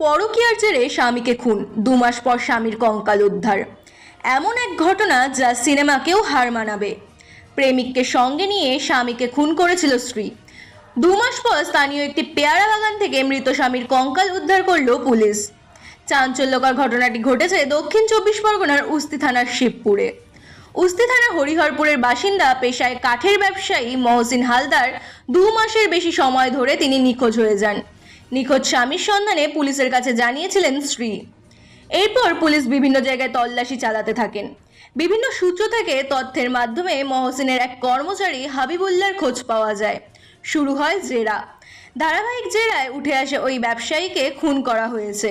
পরকীয়ার জেরে স্বামীকে খুন। দু মাস পর স্বামীর কঙ্কাল উদ্ধার। এমন এক ঘটনা যা সিনেমাকেও হার মানাবে। প্রেমিককে সঙ্গে নিয়ে স্বামীকে খুন করেছিল স্ত্রী। দু মাস পর স্থানীয় একটি পেয়ারা বাগান থেকে মৃত স্বামীর কঙ্কাল উদ্ধার করল পুলিশ। চাঞ্চল্যকর ঘটনাটি ঘটেছে দক্ষিণ চব্বিশ পরগনার উস্তি থানার শিবপুরে। উস্তি থানা হরিহরপুরের বাসিন্দা পেশায় কাঠের ব্যবসায়ী মহসিন হালদার দু মাসের বেশি সময় ধরে তিনি নিখোঁজ হয়ে যান। নিখোঁজ স্বামীর সন্ধানে পুলিশের কাছে জানিয়েছিলেন স্ত্রী। এরপর পুলিশ বিভিন্ন জায়গায় তল্লাশি চালাতে থাকেন। বিভিন্ন সূত্র থেকে তথ্যের মাধ্যমে মহসিনের এক কর্মচারী হাবিবুল্লার খোঁজ পাওয়া যায়। শুরু হয় জেরা। ধারাবাহিক জেরায় উঠে আসে ওই ব্যবসায়ীকে খুন করা হয়েছে।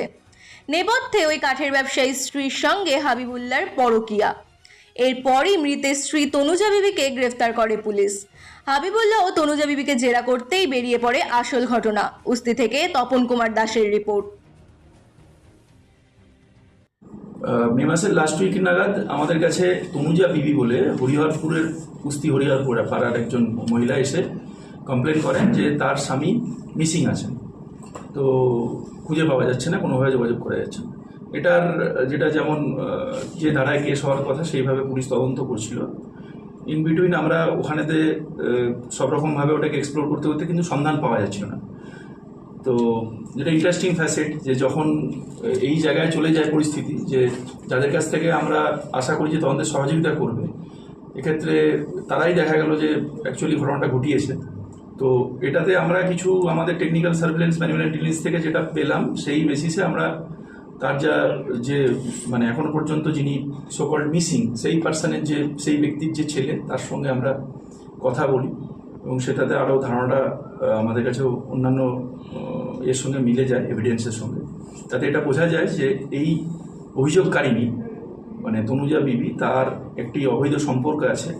নেপথ্যে ওই কাঠের ব্যবসায়ী স্ত্রীর সঙ্গে হাবিবুল্লার পরকিয়া। এরপরই মৃতের স্ত্রী তনুজা বিবিকে গ্রেফতার করে পুলিশ। হাবিবুল্লাহ ও তনুজা বিবিকে জেরা করতেই বেরিয়ে পড়ে আসল ঘটনা। উস্তি থেকে তপন কুমার দাসের রিপোর্ট। মে মাসের লাস্ট উইক নাগাদ আমাদের কাছে তনুজা বিবি বলে হরিহরপুরের কুস্তি হরিহরপুর পাড়ার একজন মহিলা এসে কমপ্লেন করেন যে তার স্বামী মিসিং আছেন। তো খুঁজে পাওয়া যাচ্ছে না, কোনোভাবে যোগাযোগ করা যাচ্ছে না। এটার, যেটা যেমন যে ধারায় কেস হওয়ার কথা, সেইভাবে পুলিশ তদন্ত করছিল। ইন বিটুইন আমরা ওখানেতে সব রকমভাবে ওটাকে এক্সপ্লোর করতে করতে কিন্তু সন্ধান পাওয়া যাচ্ছিল না। তো যেটা ইন্টারেস্টিং ফ্যাসেট যে যখন এই জায়গায় চলে যায় পরিস্থিতি, যে যাদের কাছ থেকে আমরা আশা করি যে তদন্তের সহযোগিতা করবে, এক্ষেত্রে তারাই দেখা গেল যে অ্যাকচুয়ালি ঘটনাটা ঘটিয়েছে। তো এটাতে আমরা কিছু আমাদের টেকনিক্যাল সার্ভিলেন্স ম্যানুয়াল ইন্টেলিজেন্স থেকে যেটা পেলাম, সেই বেসিসে আমরা তার যা, যে মানে এখনও পর্যন্ত যিনি সকল মিসিং সেই পার্সনের যে, সেই ব্যক্তির যে ছেলে, তার সঙ্গে আমরা কথা বলি এবং সেটাতে আরও ধারণাটা আমাদের কাছেও অন্যান্য এর সঙ্গে মিলে যায় এভিডেন্সের সঙ্গে। তাতে এটা বোঝা যায় যে এই অভিযোগকারিনী মানে তনুজা বিবি, তার একটি অবৈধ সম্পর্ক আছে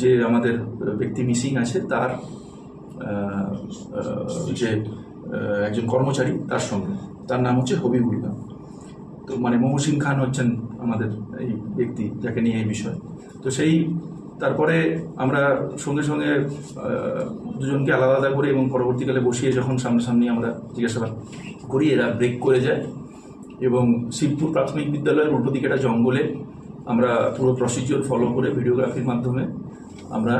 যে আমাদের ব্যক্তি মিসিং আছে, তার যে একজন কর্মচারী তার সঙ্গে। তার নাম হচ্ছে হবিবুল্লাহ তো মানে মহসিন খান হচ্ছেন আমাদের এই ব্যক্তি যাকে নিয়ে এই বিষয়। তো সেই তারপরে আমরা সঙ্গে সঙ্গে দুজনকে আলাদা আলাদা করে এবং পরবর্তীকালে বসিয়ে যখন সামনাসামনি আমরা জিজ্ঞাসাবাদ করি, এরা ব্রেক করে যায় এবং শিবপুর প্রাথমিক বিদ্যালয়ের উল্টো দিকে একটা জঙ্গলে আমরা পুরো প্রসিজিওর ফলো করে ভিডিওগ্রাফির মাধ্যমে আমরা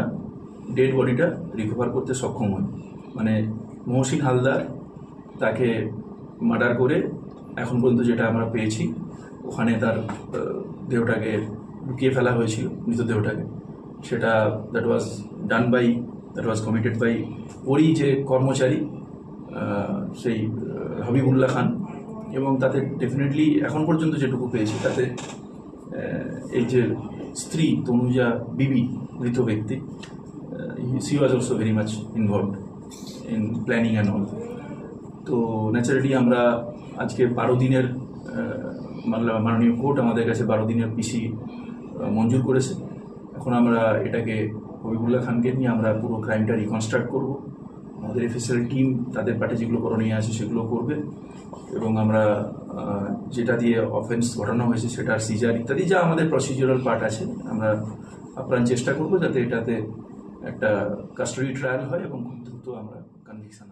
ডেড বডিটা রিকভার করতে সক্ষম হই। মানে মহসিন হালদার তাকে মার্ডার করে এখন পর্যন্ত যেটা আমরা পেয়েছি, ওখানে তার দেহটাকে লুকিয়ে ফেলা হয়েছিল, মৃতদেহটাকে। সেটা that was done by that was committed by ওরই যে কর্মচারী সেই হাবিবুল্লাহ খান। এবং তাতে ডেফিনেটলি এখন পর্যন্ত যেটুকু পেয়েছি, তাতে এই যে স্ত্রী তনুজা বিবি, মৃত ব্যক্তি she was also very much involved in planning and all তো ন্যাচারালি আমরা আজকে বারো দিনের মাননীয় কোর্ট আমাদের কাছে বারো দিনের পিসি মঞ্জুর করেছে। এখন আমরা এটাকে হবিবুল্লাহ খানকে নিয়ে আমরা পুরো ক্রাইমটা রিকনস্ট্রাক্ট করব। আমাদের এফএসএল টিম তাদের পার্টে যেগুলো করণীয় আছে সেগুলো করবে। এবং আমরা যেটা দিয়ে অফেন্স ঘটানো হয়েছে সেটার সিজার ইত্যাদি, যা আমাদের প্রসিডিউরাল পার্ট আছে। আমরা আপ্রাণ চেষ্টা করব যাতে এটাতে একটা কাস্টডি ট্রায়াল হয় এবং খুব দ্রুত আমরা কনভিকশন